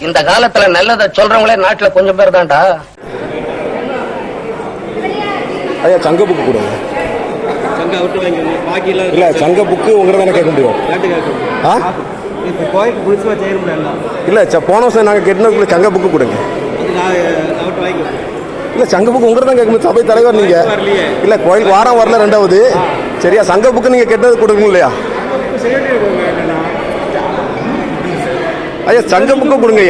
இந்த காலத்துல நல்லதை சொல்றவங்களே நாட்டுல கொஞ்சம் பேர் தான்டா. ஐயா சங்க புக்கு கொடுங்க. இல்ல சங்க புக்கு தானே கேட்க முடியும். கேட்கணும் ஆ? இல்ல ச- போன வருஷம் நாங்கள் கெட்டினதுக்குள்ள சங்க புக்கு கொடுங்க. இல்ல சங்க புக்கு உங்கள்கிட்ட தான் கேட்க முடியும். சபை தலைவர் நீங்க. இல்ல கோயிலுக்கு வாரம் வரல ரெண்டாவது. சரியா சங்க புக்கு நீங்க கெட்டது கொடுங்க இல்லையா? ஐயா சங்க புக்கு கொடுங்க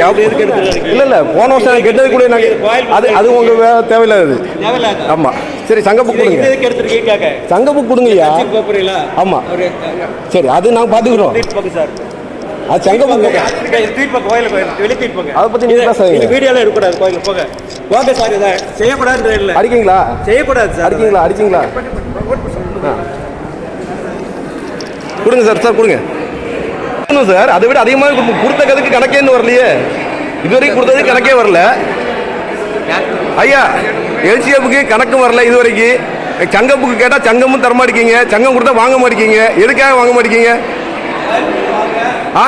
இல்ல இல்ல போன வருஷம் கெட்டது கூட நாங்க அது அது உங்க வே- தேவையில்லாதது. தேவையில்லாத ஆமா. சரி சங்க புக் கொடுங்க. சங்க புக் கொடுங்க ஐயா. போறீங்களா? ஆமா. ஒரு சரி அது நாங்க பாத்துக்கிறோம். ட்வீட் பக்கம் சார். அது சங்க புக் அதை பத்தி நீங்க பேசாதீங்க. இது வீடியோல இருக்கக்கூடாது கோயிலுக்கு போங்க. ஓகே சார் இதை செய்யக்கூடாதுன்றது இல்லை. அடிக்கீங்களா? செய்யக்கூடாது சார். அடிக்கீங்களா? அடிக்கீங்களா. கொடுங்க சார் சார் கொடுங்க. கொடுங்க சார். அதை விட அதிகமாக கொடுத்த கதுக்கு கணக்கே இன்னும் வரலையே. இதுவரைக்கும் கொடுத்தது கணக்கே வரல. ஐயா எல்சிஎஃப்க்கு கணக்கு வரல இது வரைக்கும் சங்க புக்கு கேட்டால் சங்கமும் தர மாட்டேங்க சங்கம் கொடுத்தா வாங்க மாட்டேங்க. எதுக்காக வாங்க மாட்டேங்க? ஆ?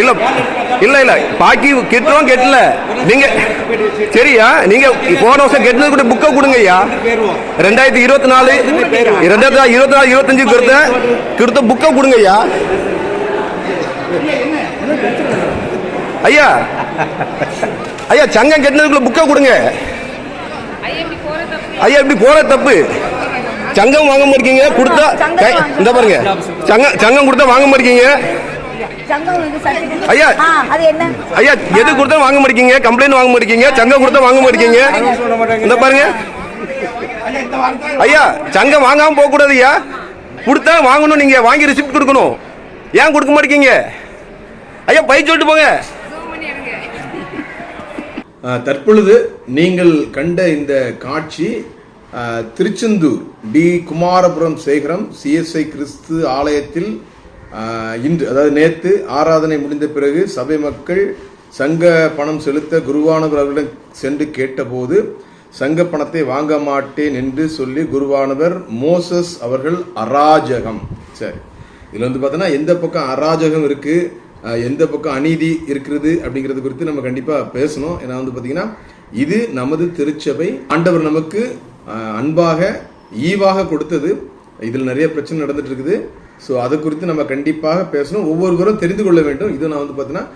இல்லை இல்ல இல்ல. பாக்கி கெட்டோம் கெட்டல. நீங்க சரியா? நீங்க போன வருஷம் கெட்டது கூட புக்கை கொடுங்க ஐயா. ரெண்டாயிரத்தி இருபத்தி நாலு ரெண்டாயிரத்தி இருபத்தி நாலு இருபத்தஞ்சு கொடுத்த கொடுத்த புக்கை கொடுங்க ஐயா. ஐயா. ஐயா சங்கம் கெட்டினதுக்குள்ள புக்கை கொடுங்க. ஐயா இப்படி போற தப்பு. சங்கம் வாங்க மாட்டீங்க கொடுத்தா இந்த பாருங்க. சங்கம் சங்கம் கொடுத்தா வாங்க மாட்டீங்க ஐயா. ஐயா எது கொடுத்தா வாங்க மாட்டீங்க கம்ப்ளைண்ட் வாங்க மாட்டீங்க சங்கம் கொடுத்தா வாங்க மாட்டீங்க இந்த பாருங்க. ஐயா சங்கம் வாங்காம போக கூடாது ஐயா. கொடுத்தா வாங்கணும் நீங்க. வாங்கி ரிசிப்ட் கொடுக்கணும். ஏன் கொடுக்க மாட்டீங்க ஐயா பை சொல்லிட்டு போங்க. தற்பொழுது நீங்கள் கண்ட இந்த காட்சி திருச்செந்தூர் டி குமாரபுரம் சேகரம் சிஎஸ்ஐ கிறிஸ்து ஆலயத்தில் இன்று அதாவது நேற்று ஆராதனை முடிந்த பிறகு சபை மக்கள் சங்க பணம் செலுத்த குருவானவர் அவர்களிடம் சென்று கேட்டபோது சங்க பணத்தை வாங்க மாட்டேன் என்று சொல்லி குருவானவர் மோசஸ் அவர்கள் அராஜகம். சரி. இதில் வந்து பார்த்தோன்னா எந்த பக்கம் அராஜகம் இருக்குது எந்த பக்கம் அநீதி இருக்கிறது அப்படிங்கிறது குறித்து நம்ம கண்டிப்பாக பேசணும். ஏன்னா வந்து பார்த்தீங்கன்னா இது நமது திருச்சபை ஆண்டவர் நமக்கு அன்பாக ஈவாக கொடுத்தது. இதில் நிறைய பிரச்சனை நடந்துட்டு இருக்குது. ஸோ அதை குறித்து நம்ம கண்டிப்பாக பேசணும். ஒவ்வொருவரும் தெரிந்து கொள்ள வேண்டும். இது நான் வந்து பார்த்தீங்கன்னா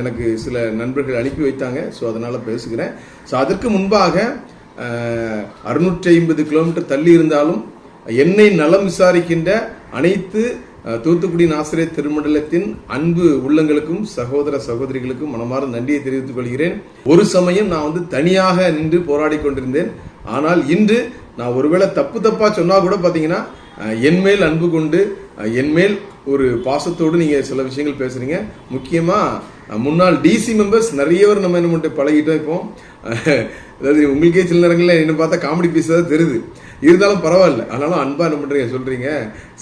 எனக்கு சில நண்பர்கள் அனுப்பி வைத்தாங்க. ஸோ அதனால் பேசுகிறேன். ஸோ அதற்கு முன்பாக அறுநூற்றி ஐம்பது கிலோமீட்டர் தள்ளி இருந்தாலும் என்னை நலம் விசாரிக்கின்ற அனைத்து தூத்துக்குடி நாசிரியர் திருமண்டலத்தின் அன்பு உள்ளங்களுக்கும் சகோதர சகோதரிகளுக்கும் மனமார்ந்த நன்றியை தெரிவித்துக் கொள்கிறேன். ஒரு சமயம் நான் வந்து தனியாக நின்று போராடி கொண்டிருந்தேன். ஆனால் இன்று நான் ஒருவேளை தப்பு தப்பா சொன்னா கூட பாத்தீங்கன்னா என்மேல் என் மேல் அன்பு கொண்டு என்மேல் ஒரு பாசத்தோடு நீங்க சில விஷயங்கள் பேசுறீங்க. முக்கியமா முன்னாள் டிசி மெம்பர்ஸ் நிறைய பேர் நம்ம என்ன பண்ணிட்டு பழகிட்டோம் இப்போ. அதாவது உங்களுக்கே சில நேரங்களில் என்ன பார்த்தா காமெடி பீஸ் தான் தெரியுது. இருந்தாலும் பரவாயில்ல. ஆனாலும் அன்பா என்ன பண்றீங்க? சொல்றீங்க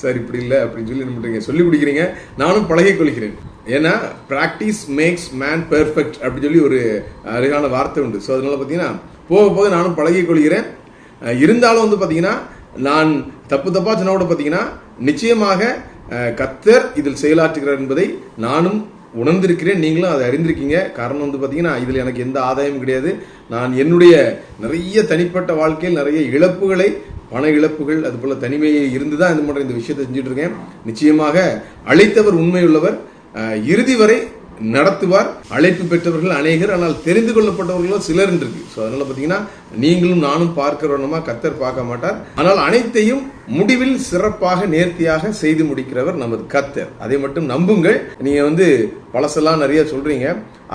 சார் இப்படி இல்லை அப்படின்னு சொல்லி என்ன பண்ணுறீங்க சொல்லி கொடுக்குறீங்க. நானும் பழகி கொள்கிறேன். ஏன்னா பிராக்டிஸ் மேக்ஸ் மேன் பெர்ஃபெக்ட் அப்படின்னு சொல்லி ஒரு அழகான வார்த்தை உண்டு. ஸோ அதனால பார்த்தீங்கன்னா போக போக நானும் பழகி கொள்கிறேன். இருந்தாலும் வந்து பார்த்தீங்கன்னா நான் தப்பு தப்பாக சொன்னா கூட பார்த்தீங்கன்னா நிச்சயமாக கத்தர் இதில் செயலாற்றுகிறார் என்பதை நானும் உணர்ந்திருக்கிறேன். நீங்களும் அதை அறிந்திருக்கீங்க. காரணம் வந்து பார்த்தீங்கன்னா இதில் எனக்கு எந்த ஆதாயமும் கிடையாது. நான் என்னுடைய நிறைய தனிப்பட்ட வாழ்க்கையில் நிறைய இழப்புகளை பண இழப்புகள் அதுபோல் தனிமையை இருந்து தான் இந்த மாதிரி இந்த விஷயத்தை செஞ்சுட்டு இருக்கேன் நிச்சயமாக அழைத்தவர் உண்மையுள்ளவர். இறுதி வரை நடத்துவார். அழைப்பு பெற்றவர்கள் அநேகர் ஆனால் தெரிந்து கொள்ளப்பட்டவர்களோ சிலர் இருக்கு ஸோ அதனால பார்த்தீங்கன்னா நீங்களும் நானும் பார்க்கிறவனமா கத்தர் பார்க்க மாட்டார். ஆனால் அனைத்தையும் முடிவில் சிறப்பாக நேர்த்தியாக செய்து முடிக்கிறவர் நமது கத்தர். அதை மட்டும் நம்புங்கள். நீங்க வந்து பழசெல்லாம் நிறைய சொல்றீங்க.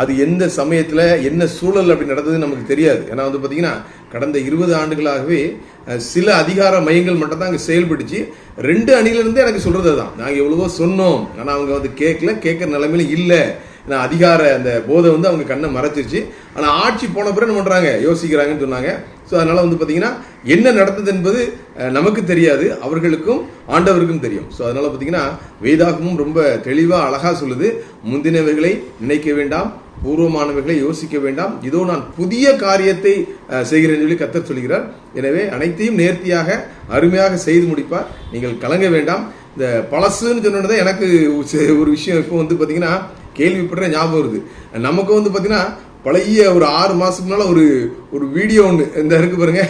அது எந்த சமயத்தில் என்ன சூழல் அப்படி நடந்தது நமக்கு தெரியாது. ஏன்னா வந்து பார்த்திங்கன்னா கடந்த இருபது ஆண்டுகளாகவே சில அதிகார மையங்கள் மட்டும் தான் அங்கே செயல்பட்டுச்சு. ரெண்டு அணிலிருந்தே எனக்கு சொல்றது தான் நாங்கள் எவ்வளவோ சொன்னோம். ஆனால் அவங்க வந்து கேட்கல. கேட்குற நிலைமையில இல்லை. ஏன்னா அதிகார அந்த போதை வந்து அவங்க கண்ணை மறைச்சிருச்சு. ஆனால் ஆட்சி போன பிறகு என்ன பண்ணுறாங்க யோசிக்கிறாங்கன்னு சொன்னாங்க. ஸோ அதனால் வந்து பார்த்திங்கன்னா என்ன நடந்தது என்பது நமக்கு தெரியாது. அவர்களுக்கும் ஆண்டவருக்கும் தெரியும். ஸோ அதனால் பார்த்தீங்கன்னா வேதாகமும் ரொம்ப தெளிவாக அழகாக சொல்லுது. முந்தினவைகளை நினைக்க வேண்டாம். பூர்வமானவர்களை யோசிக்க வேண்டாம். இதோ நான் புதிய காரியத்தை செய்கிறேன் சொல்லி கத்தர் சொல்கிறார். எனவே அனைத்தையும் நேர்த்தியாக அருமையாக செய்து முடிப்பார். நீங்கள் கலங்க வேண்டாம். இந்த பழசுன்னு சொன்னது எனக்கு ஒரு விஷயம் இப்போ வந்து பார்த்தீங்கன்னா கேள்விப்படுற ஞாபகம் வருது. நமக்கு வந்து பார்த்தீங்கன்னா பழைய ஒரு ஆறு மாதத்துக்கு முன்னால ஒரு ஒரு வீடியோ ஒன்று இந்த இருக்கு பாருங்க.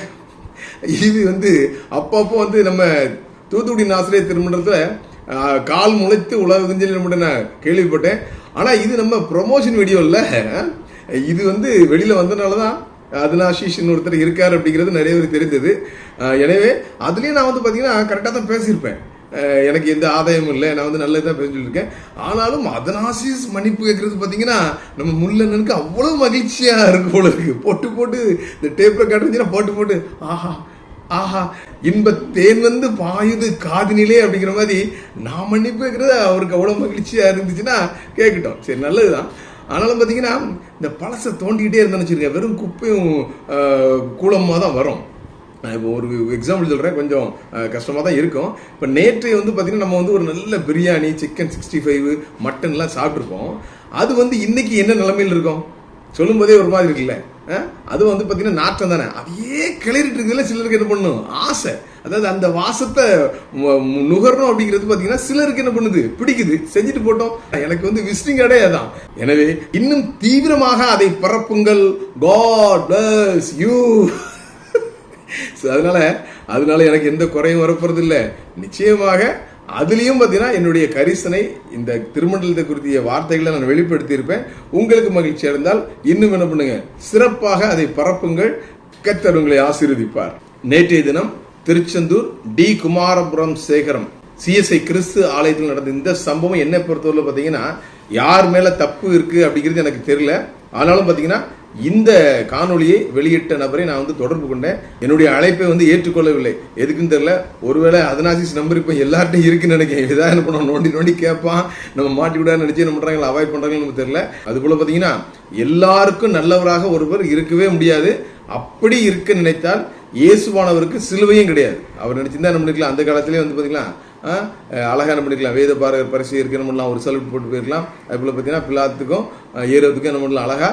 இது வந்து அப்பப்போ வந்து நம்ம தூத்துக்குடி ஆசிரியர் திருமணத்தில் கால் முளைத்து உலக குஞ்சல் மட்டும் நான் கேள்விப்பட்டேன். ஆனால் இது நம்ம ப்ரொமோஷன் வீடியோ இல்லை. இது வந்து வெளியில் வந்தனால தான் அதுனாஷிஷ்னு ஒருத்தர் இருக்கார் அப்படிங்கிறது நிறைய பேர் தெரிஞ்சது எனவே அதுலேயும் நான் வந்து பார்த்தீங்கன்னா கரெக்டாக தான் பேசியிருப்பேன். எனக்கு எந்த ஆதாயமும் இல்லை. நான் வந்து நல்லதாக பேச சொல்லியிருக்கேன் ஆனாலும் அதனாசிஸ் மன்னிப்பு கேட்கறது பார்த்தீங்கன்னா நம்ம முள்ளண்ணனுக்கு அவ்வளோ மகிழ்ச்சியாக இருக்கும் உங்களுக்கு போட்டு போட்டு இந்த டேப் ரெக்கார்ட் போட்டு போட்டு ஆஹா ஆஹா. இன்ப தேன் வந்து பாயுது காதினிலே அப்படிங்கிற மாதிரி நான் மன்னிப்பு கேட்கறது அவருக்கு அவ்வளோ மகிழ்ச்சியாக இருந்துச்சுன்னா கேட்கட்டும். சரி நல்லது தான் ஆனாலும் பார்த்தீங்கன்னா இந்த பழசை தோண்டிக்கிட்டே இருந்தேன்னு வச்சுருக்கேன் வெறும் குப்பையும் கூலமாக தான் வரும். நான் இப்போ ஒரு எக்ஸாம்பிள் சொல்கிறேன் கொஞ்சம் கஷ்டமாக தான் இருக்கும். இப்போ நேற்று வந்து பார்த்தீங்கன்னா நம்ம வந்து ஒரு நல்ல பிரியாணி சிக்கன் சிக்ஸ்டி ஃபைவ் மட்டன்லாம் சாப்பிட்ருப்போம் அது வந்து இன்னைக்கு என்ன நிலைமையில் இருக்கும்? சொல்லும்போதே ஒரு மாதிரி இருக்குல்ல. அது வந்து பார்த்தீங்கன்னா நாற்றம் தானே. அதையே கிளறிட்டு இருக்குதுல சிலருக்கு என்ன பண்ணும்? ஆசை. அதாவது அந்த வாசத்தை நுகரணும் அப்படிங்கிறது பார்த்தீங்கன்னா சிலருக்கு என்ன பண்ணுது? பிடிக்குது. செஞ்சுட்டு போட்டோம். எனக்கு வந்து விசிட்டிங் அடே அதான். எனவே இன்னும் தீவிரமாக அதை பரப்புங்கள். காட் bless யூ ஸோ அதனால அதனால எனக்கு எந்த குறையும் வரப்போறது இல்லை நிச்சயமாக அதுலேயும் பார்த்தீங்கன்னா என்னுடைய கரிசனை இந்த திருமண்டலத்தை குறித்திய வார்த்தைகளை நான் வெளிப்படுத்தியிருப்பேன். உங்களுக்கு மகிழ்ச்சி இருந்தால் இன்னும் என்ன பண்ணுங்க? சிறப்பாக அதை பரப்புங்கள். கத்தர் உங்களை ஆசீர்வதிப்பார். நேற்றைய தினம் திருச்செந்தூர் டி குமாரபுரம் சேகரம் சிஎஸ்ஐ கிறிஸ்து ஆலயத்தில் நடந்த இந்த சம்பவம் என்னை பொறுத்தவரை பார்த்தீங்கன்னா யார் மேல தப்பு இருக்கு அப்படிங்கிறது எனக்கு தெரியல. ஆனாலும் பார்த்தீங்கன்னா இந்த காணொளியை வெளியிட்ட நபரை நான் வந்து தொடர்பு கொண்டேன். என்னுடைய அழைப்பை வந்து ஏற்றுக்கொள்ளவில்லை. எதுக்குன்னு தெரியல. ஒருவேளை அதனாசிஸ் நம்பர் இப்போ எல்லார்ட்டையும் இருக்குன்னு நினைக்கிறேன். இதான் என்ன பண்ணுவோம் நோண்டி நோண்டி கேட்பான். நம்ம மாட்டி விடாது நினைச்சு என்ன பண்ணுறாங்களா அவாய்ட் பண்ணுறாங்கன்னு நமக்கு தெரியல. அது போல் பார்த்தீங்கன்னா எல்லாருக்கும் நல்லவராக ஒருவர் இருக்கவே முடியாது. அப்படி இருக்க நினைத்தால் இயேசுவானவருக்கு சிலுவையும் கிடையாது. அவர் நினைச்சிருந்தா என்ன பண்ணிக்கலாம் அந்த காலத்திலே வந்து பாத்தீங்கன்னா அழகாக என்ன பண்ணிக்கலாம் வேத பார பரிசு இருக்கு பண்ணலாம் ஒரு சல்யூட் போட்டு போயிருக்கலாம். அதுபோல் பார்த்தீங்கன்னா பிள்ளாத்துக்கும் ஏறுவதுக்கும் என்ன பண்ணலாம்? அழகா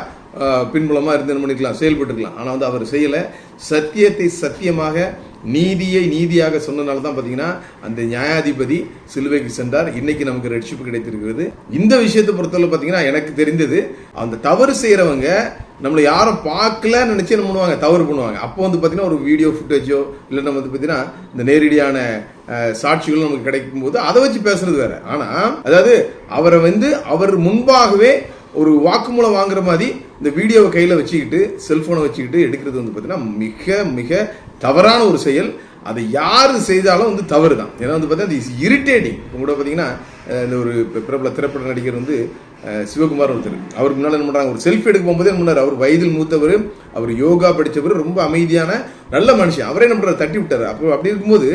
பின்புலமாக இருந்து என்ன பண்ணிக்கலாம் செயல்பட்டுக்கலாம் ஆனால் வந்து அவர் செய்யலை. சத்தியத்தை சத்தியமாக நீதியை நீதியாக சொன்னனால தான் பார்த்தீங்கன்னா அந்த நியாயாதிபதி சிலுவைக்கு சென்றார். இன்னைக்கு நமக்கு ரட்சிப்பு கிடைத்திருக்கிறது. இந்த விஷயத்தை பொறுத்தவரை பார்த்தீங்கன்னா எனக்கு தெரிந்தது அந்த தவறு செய்கிறவங்க நம்மளை யாரும் பார்க்கல நினச்சி என்ன பண்ணுவாங்க? தவறு பண்ணுவாங்க. அப்போ வந்து பார்த்தீங்கன்னா ஒரு வீடியோ ஃபுட்டேஜோ இல்லை நம்ம வந்து பார்த்தீங்கன்னா இந்த நேரடியான சாட்சிகளும் சாட்சிகள் நமக்கு கிடைக்கும் போது அதை வச்சு பேசுறது வேற. ஆனால் அதாவது அவரை வந்து அவர் முன்பாகவே ஒரு வாக்குமூலம் வாங்குற மாதிரி இந்த வீடியோவை கையில் வச்சுக்கிட்டு செல்ஃபோனை வச்சுக்கிட்டு எடுக்கிறது வந்து பார்த்தீங்கன்னா மிக மிக தவறான ஒரு செயல். அதை யார் செய்தாலும் வந்து தவறு தான் ஏன்னா வந்து பார்த்தீங்கன்னா இஸ் இரிட்டேட்டிங் இப்போ கூட பார்த்தீங்கன்னா இந்த ஒரு பிரபல திரைப்பட நடிகர் வந்து சிவகுமார் ஒருத்தர். அவருக்கு முன்னால் என்ன பண்ணுறாங்க ஒரு செல்ஃபி எடுக்க போகும்போதே என்ன பண்ணாரு? அவர் வயதில் மூத்தவர் அவர் யோகா படித்தவர் ரொம்ப அமைதியான நல்ல மனுஷன். அவரே என்ன பண்ணுறாரு தட்டி விட்டார். அப்போ அப்படி இருக்கும்போது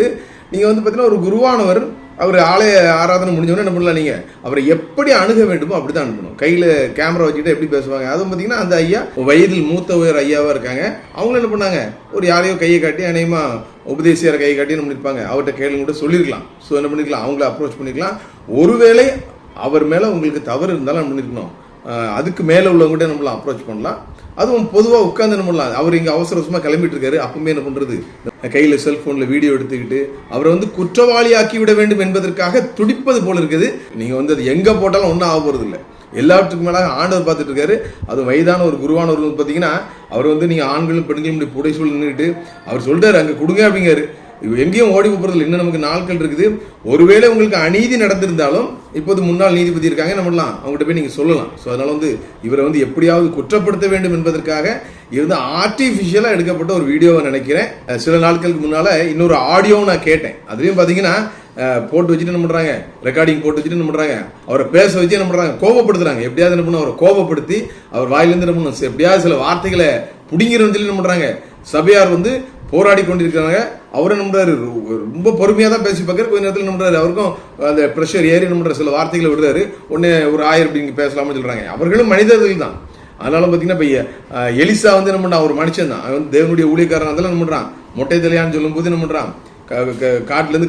நீங்கள் வந்து பார்த்தீங்கன்னா ஒரு குருவானவர் அவர் ஆலய ஆராதனை முடிஞ்சவொடனே என்ன பண்ணலாம் நீங்க? அவரை எப்படி அணுக வேண்டுமோ அப்படிதான் அனுப்பணும். கையில கேமரா வச்சுட்டு எப்படி பேசுவாங்க? அதுவும் பாத்தீங்கன்னா அந்த ஐயா வயதில் மூத்த உயர் ஐயாவா இருக்காங்க. அவங்க என்ன பண்ணாங்க? ஒரு யாரையோ கையை காட்டி அநேகமா உபதேசியார் கையை காட்டி என்ன பண்ணிருப்பாங்க? அவர்கிட்ட கேள்வி கூட சொல்லியிருக்கலாம். ஸோ என்ன பண்ணிக்கலாம் அவங்கள அப்ரோச் பண்ணிக்கலாம் ஒருவேளை அவர் மேல உங்களுக்கு தவறு இருந்தாலும் பண்ணியிருக்கணும் பண்ணிருக்கணும்? அதுக்கு மேலே உள்ளவங்ககிட்ட நம்மள அப்ரோச் பண்ணலாம் அதுவும் பொதுவாக உட்காந்து நம்மளாம் அவர் இங்கே அவசர அவசரமா கிளம்பிட்டு இருக்காரு அப்பவுமே என்ன பண்ணுறது கையில் செல்ஃபோனில் வீடியோ எடுத்துக்கிட்டு அவரை வந்து குற்றவாளியாக்கி விட வேண்டும் என்பதற்காக துடிப்பது போல இருக்குது. நீங்கள் வந்து அது எங்கே போட்டாலும் ஒன்றும் ஆக போகிறது இல்லை எல்லாத்துக்கும் மேலாக ஆண்டவர் பார்த்துட்டு இருக்காரு அது வயதான ஒரு குருவானவர் பார்த்தீங்கன்னா அவர் வந்து நீங்கள் ஆண்களும் பெண்களும் இப்படி புடை சூழல் நின்றுட்டு அவர் சொல்லிட்டாரு அங்கே கொடுங்க அப்படிங்காரு எங்கேயும் ஓடி போறதில்ல இன்னும் நமக்கு நாட்கள் இருக்குது. ஒருவேளை உங்களுக்கு அநீதி நடந்திருந்தாலும் இப்போது முன்னாள் நீதிபதி இருக்காங்க நம்ம பண்ணலாம் அவங்ககிட்ட போய் நீங்கள் சொல்லலாம். ஸோ அதனால் வந்து இவரை வந்து எப்படியாவது குற்றப்படுத்த வேண்டும் என்பதற்காக இது வந்து ஆர்டிஃபிஷியலா எடுக்கப்பட்ட ஒரு வீடியோவை நினைக்கிறேன். சில நாட்களுக்கு முன்னால் இன்னொரு ஆடியோவும் நான் கேட்டேன். அதுலேயும் பார்த்தீங்கன்னா போட்டு வச்சுட்டு என்ன பண்ணுறாங்க ரெக்கார்டிங் போட்டு வச்சுட்டு என்ன பண்ணுறாங்க அவரை பேச வச்சு என்ன பண்ணுறாங்க கோபப்படுத்துறாங்க. எப்படியாவது என்ன பண்ண அவரை கோபப்படுத்தி அவர் வாயிலேருந்து என்ன பண்ணணும் எப்படியாவது சில வார்த்தைகளை புடிங்கிறன்னு சொல்லி என்ன பண்ணுறாங்க சபையார் வந்து போராடி கொண்டிருக்கிறாங்க அவரும் நம்புறாரு. ரொம்ப பொறுமையாக தான் பேசி பார்க்கறாரு கொஞ்ச நேரத்தில் நம்புறாரு. அவருக்கும் அந்த ப்ரெஷர் ஏறி நம்புற சில வார்த்தைகளை விடுறாரு. உடனே ஒரு ஆயிரம் இப்படி பேசலாம்னு சொல்கிறாங்க அவர்களும் மனிதர்கள் தான். அதனால பார்த்தீங்கன்னா இப்போ எலிசா வந்து என்ன பண்ணுறான் ஒரு மனுஷன் தான். அவன் தேவனுடைய ஊழியக்காரன் அதெல்லாம் என்ன பண்றான் மொட்டை தலையான்னு சொல்லும் போது என்ன பண்ணுறான் க-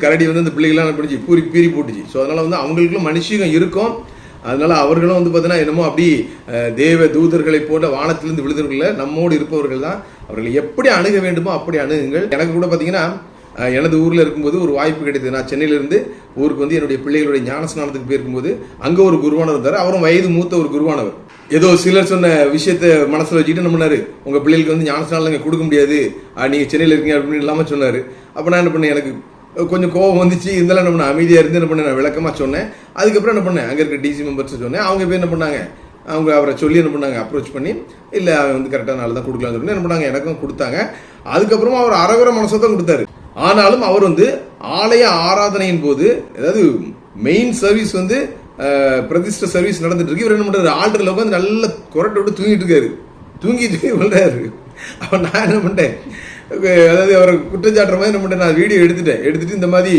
கரடி வந்து அந்த பிள்ளைகள்லாம் பிடிச்சி பூரி பீரி போட்டுச்சு. ஸோ அதனால வந்து அவங்களுக்கும் மனுஷங்க இருக்கும். அதனால அவர்களும் வந்து பார்த்தீங்கன்னா என்னமோ அப்படி தேவ தூதர்களை போன்ற வானத்திலிருந்து விழுதர்கள் நம்மோடு இருப்பவர்கள் தான். அவர்களை எப்படி அணுக வேண்டுமோ அப்படி அணுகுங்கள். எனக்கு கூட பார்த்தீங்கன்னா எனது ஊரில் இருக்கும்போது ஒரு வாய்ப்பு கிடைத்தது. நான் சென்னையிலேருந்து ஊருக்கு வந்து என்னுடைய பிள்ளைகளுடைய ஞானஸ்நானத்துக்கு போயிருக்கும்போது அங்கே ஒரு குருவானவர் இருந்தார். அவரும் வயது மூத்த ஒரு குருவானவர். ஏதோ சிலர் சொன்ன விஷயத்த மனசில் வச்சுட்டு என்ன பண்ணார்? உங்கள் பிள்ளைகளுக்கு வந்து ஞானஸ்நானம் இங்கே கொடுக்க முடியாது. நீங்கள் சென்னையில் இருக்கீங்க அப்படின்னு இல்லாமல் சொன்னார். அப்போ நான் என்ன பண்ணேன் எனக்கு கொஞ்சம் கோவம் வந்துச்சு இருந்தாலும் என்ன பண்ண அமைதியாக இருந்து என்ன பண்ணேன் நான் விளக்கமாக சொன்னேன். அதுக்கப்புறம் என்ன பண்ணேன் அங்கே இருக்க டிசி மெம்பர்ஸ் சொன்னேன். அவங்க போய் என்ன பண்ணாங்க? அவங்க அவரை சொல்லி என்ன பண்ணாங்க அப்ரோச் பண்ணி இல்லை அவன் வந்து கரெக்டாக நாள் தான் கொடுக்கலாம்னு சொல்லி என்ன பண்ணாங்க எனக்கும் கொடுத்தாங்க. அதுக்கப்புறமா அவர் அரகுர மனசை தான் கொடுத்தாரு. ஆனாலும் அவர் வந்து ஆலய ஆராதனையின் போது அதாவது மெயின் சர்வீஸ் வந்து பிரதிஷ்ட சர்வீஸ் நடந்துட்டு இருக்கு. இவர் என்ன பண்ணுறாரு ஆல்டரில் உட்காந்து நல்ல குரட்டை விட்டு தூங்கிட்டு இருக்காரு. தூங்கி தூங்கி விழுறாரு அவன் நான் என்ன பண்ணிட்டேன்? அதாவது அவர் குற்றச்சாட்டுற மாதிரி நம்மகிட்ட நான் வீடியோ எடுத்துட்டேன். எடுத்துட்டு இந்த மாதிரி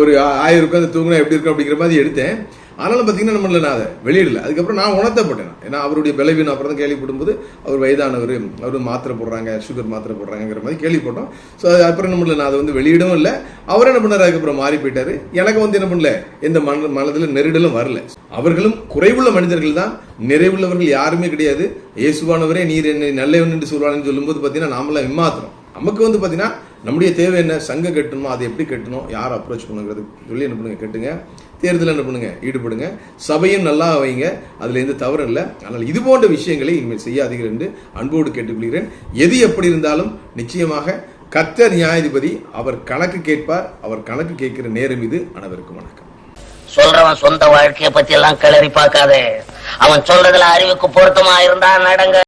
ஒரு ஆயிரம் உட்காந்து தூங்கினா எப்படி இருக்கும் அப்படிங்கிற மாதிரி எடுத்தேன். ஆனாலும் பார்த்தீங்கன்னா நம்மள நான் அதை வெளியிடல. அதுக்கப்புறம் நான் உணர்த்தப்பட்டேன் ஏன்னா அவருடைய பலவீனம் அப்புறம் தான் கேள்விப்படும்போது அவர் வயதானவர் அவர் மாத்திரை போடுறாங்க சுகர் மாத்திரை போடுறாங்கிற மாதிரி கேள்விப்பட்டோம். ஸோ அது அப்புறம் நம்மள நான் அதை வந்து வெளியிடவும் இல்லை. அவர் என்ன பண்ணார்? அதுக்கப்புறம் மாறி போயிட்டார். எனக்கு வந்து என்ன பண்ணல எந்த மன மனதில் நெருடலும் வரல. அவர்களும் குறைவுள்ள மனிதர்கள் தான். நிறைவுள்ளவர்கள் யாருமே கிடையாது. இயேசுவானவரே நீர் என்னை நல்லவன் என்று சொல்வானு சொல்லும்போது பார்த்தீங்கன்னா நாமெல்லாம் ஏமாத்துறோம் நமக்கு வந்து பார்த்தீங்கன்னா நம்முடைய தேவை என்ன? சங்க கட்டணுமோ? அதை எப்படி கட்டணும்? யார் அப்ரோச் பண்ணுங்கிறது சொல்லி என்ன பண்ணுங்க? கட்டுங்க. தேர்தல் என்ன பண்ணுங்க? ஈடுபடுங்க. சபையும் நல்லா வைங்க. அதுல எந்த தவறும் இல்லை. ஆனால் இது போன்ற விஷயங்களை இனிமேல் செய்யாதீர்கள் என்று அன்போடு கேட்டுக்கொள்கிறேன். எது எப்படி இருந்தாலும் நிச்சயமாக கத்த நியாயாதிபதி அவர் கணக்கு கேட்பார். அவர் கணக்கு கேட்கிற நேரம் இது. அனைவருக்கும் வணக்கம். சொல்றவன் சொந்த வாழ்க்கையை பத்தி எல்லாம் கிளறி பார்க்காதே. அவன் சொல்றதுல அறிவுக்கு பொருத்தமா இருந்தா நடங்க.